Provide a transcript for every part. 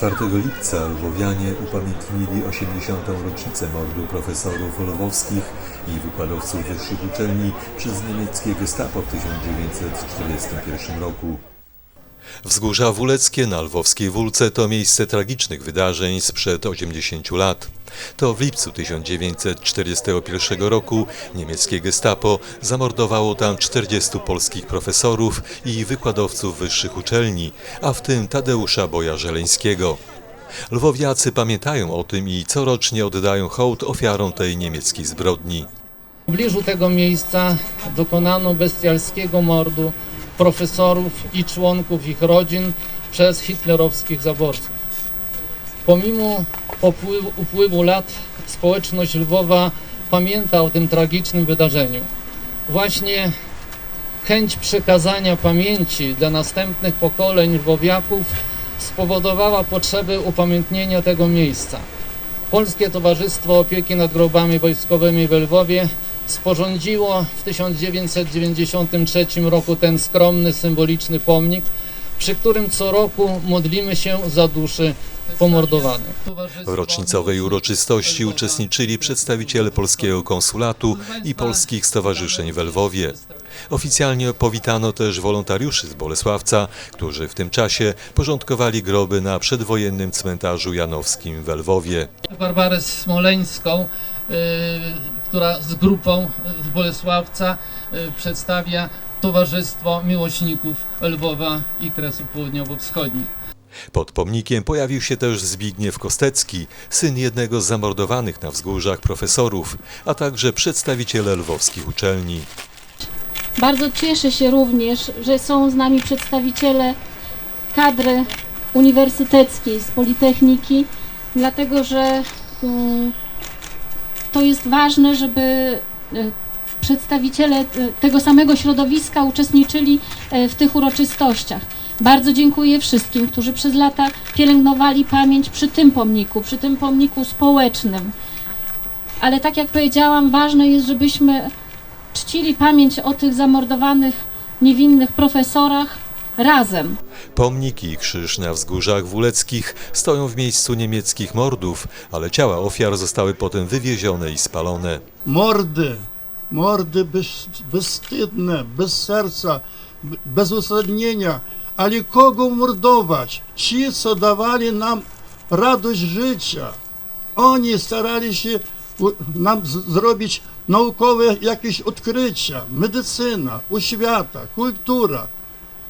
4 lipca lwowianie upamiętnili 80. rocznicę mordu profesorów lwowskich i wykładowców wyższych uczelni przez niemieckie gestapo w 1941 roku. Wzgórza Wuleckie na Lwowskiej Wólce to miejsce tragicznych wydarzeń sprzed 80 lat. To w lipcu 1941 roku niemieckie gestapo zamordowało tam 40 polskich profesorów i wykładowców wyższych uczelni, a w tym Tadeusza Boja Żeleńskiego. Lwowiacy pamiętają o tym i corocznie oddają hołd ofiarom tej niemieckiej zbrodni. W pobliżu tego miejsca dokonano bestialskiego mordu profesorów i członków ich rodzin przez hitlerowskich zaborców. Pomimo upływu, lat społeczność Lwowa pamięta o tym tragicznym wydarzeniu. Właśnie chęć przekazania pamięci dla następnych pokoleń lwowiaków spowodowała potrzebę upamiętnienia tego miejsca. Polskie Towarzystwo Opieki nad Grobami Wojskowymi w Lwowie sporządziło w 1993 roku ten skromny, symboliczny pomnik, przy którym co roku modlimy się za duszy pomordowanych. W rocznicowej uroczystości uczestniczyli przedstawiciele polskiego konsulatu i polskich stowarzyszeń w Lwowie. Oficjalnie powitano też wolontariuszy z Bolesławca, którzy w tym czasie porządkowali groby na przedwojennym cmentarzu janowskim w Lwowie. Barbarę Smoleńską, która z grupą z Bolesławca y, przedstawia Towarzystwo Miłośników Lwowa i Kresów Południowo-Wschodnich. Pod pomnikiem pojawił się też Zbigniew Kostecki, syn jednego z zamordowanych na wzgórzach profesorów, a także przedstawiciele lwowskich uczelni. Bardzo cieszę się również, że są z nami przedstawiciele kadry uniwersyteckiej z Politechniki, dlatego że mm, to jest ważne, żeby y, przedstawiciele y, tego samego środowiska uczestniczyli y, w tych uroczystościach. Bardzo dziękuję wszystkim, którzy przez lata pielęgnowali pamięć przy tym pomniku, przy tym pomniku społecznym. Ale tak jak powiedziałam, ważne jest, żebyśmy czcili pamięć o tych zamordowanych niewinnych profesorach razem. Pomniki i krzyż na wzgórzach wuleckich stoją w miejscu niemieckich mordów, ale ciała ofiar zostały potem wywiezione i spalone. Mordy, mordy bez, bezstydne, bez serca, bez uzasadnienia. Ale kogo mordować? Ci, co dawali nam radość życia. Oni starali się nam zrobić naukowe jakieś odkrycia, medycyna, oświata, kultura.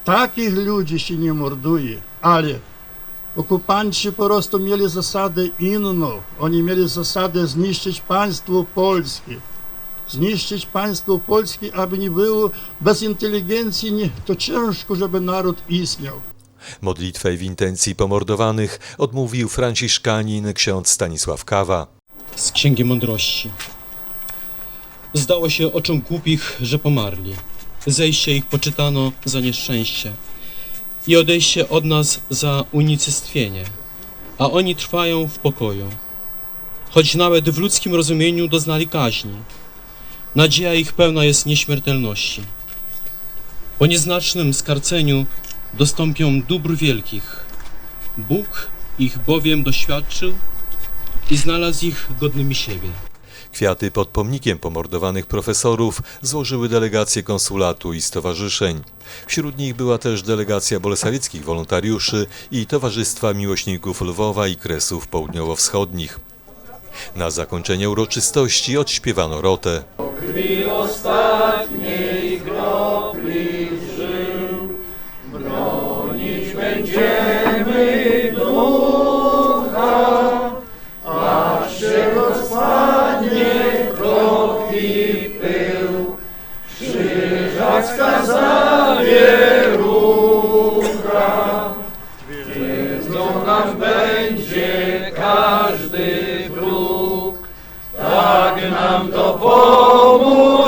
Takich ludzi się nie morduje, ale okupanci po prostu mieli zasadę inną. Oni mieli zasadę zniszczyć państwo polskie. Zniszczyć państwo polskie, aby nie było bez inteligencji, nie, to ciężko, żeby naród istniał. Modlitwę w intencji pomordowanych odmówił franciszkanin ksiądz Stanisław Kawa. z Księgi Mądrości. Zdało się oczom głupich, że pomarli. Zejście ich poczytano za nieszczęście i odejście od nas za unicestwienie, a oni trwają w pokoju. Choć nawet w ludzkim rozumieniu doznali kaźni, nadzieja ich pełna jest nieśmiertelności. Po nieznacznym skarceniu dostąpią dóbr wielkich. Bóg ich bowiem doświadczył i znalazł ich godnymi siebie. Kwiaty pod pomnikiem pomordowanych profesorów złożyły delegacje konsulatu i stowarzyszeń. Wśród nich była też delegacja bolesławieckich wolontariuszy i Towarzystwa Miłośników Lwowa i Kresów Południowo-Wschodnich. Na zakończenie uroczystości odśpiewano rotę. Każdy próg. Tak nam dopomóż Bóg, tak nam dopomóż